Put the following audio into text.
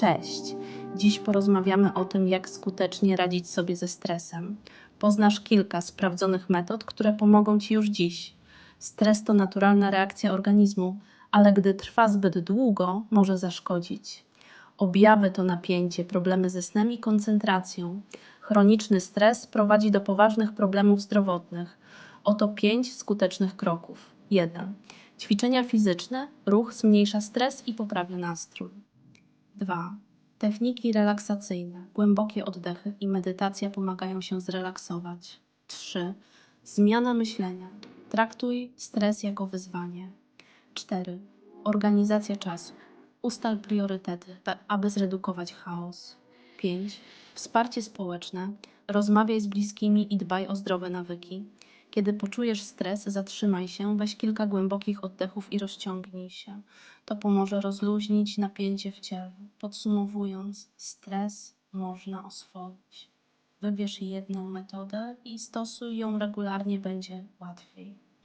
Cześć! Dziś porozmawiamy o tym, jak skutecznie radzić sobie ze stresem. Poznasz kilka sprawdzonych metod, które pomogą Ci już dziś. Stres to naturalna reakcja organizmu, ale gdy trwa zbyt długo, może zaszkodzić. Objawy to napięcie, problemy ze snem i koncentracją. Chroniczny stres prowadzi do poważnych problemów zdrowotnych. Oto pięć skutecznych kroków. 1. Ćwiczenia fizyczne, ruch zmniejsza stres i poprawia nastrój. 2. Techniki relaksacyjne, głębokie oddechy i medytacja pomagają się zrelaksować. 3. Zmiana myślenia. Traktuj stres jako wyzwanie. 4. Organizacja czasu. Ustal priorytety, aby zredukować chaos. 5. Wsparcie społeczne. Rozmawiaj z bliskimi i dbaj o zdrowe nawyki. Kiedy poczujesz stres, zatrzymaj się, weź kilka głębokich oddechów i rozciągnij się. To pomoże rozluźnić napięcie w ciele. Podsumowując, stres można oswoić. Wybierz jedną metodę i stosuj ją regularnie, będzie łatwiej.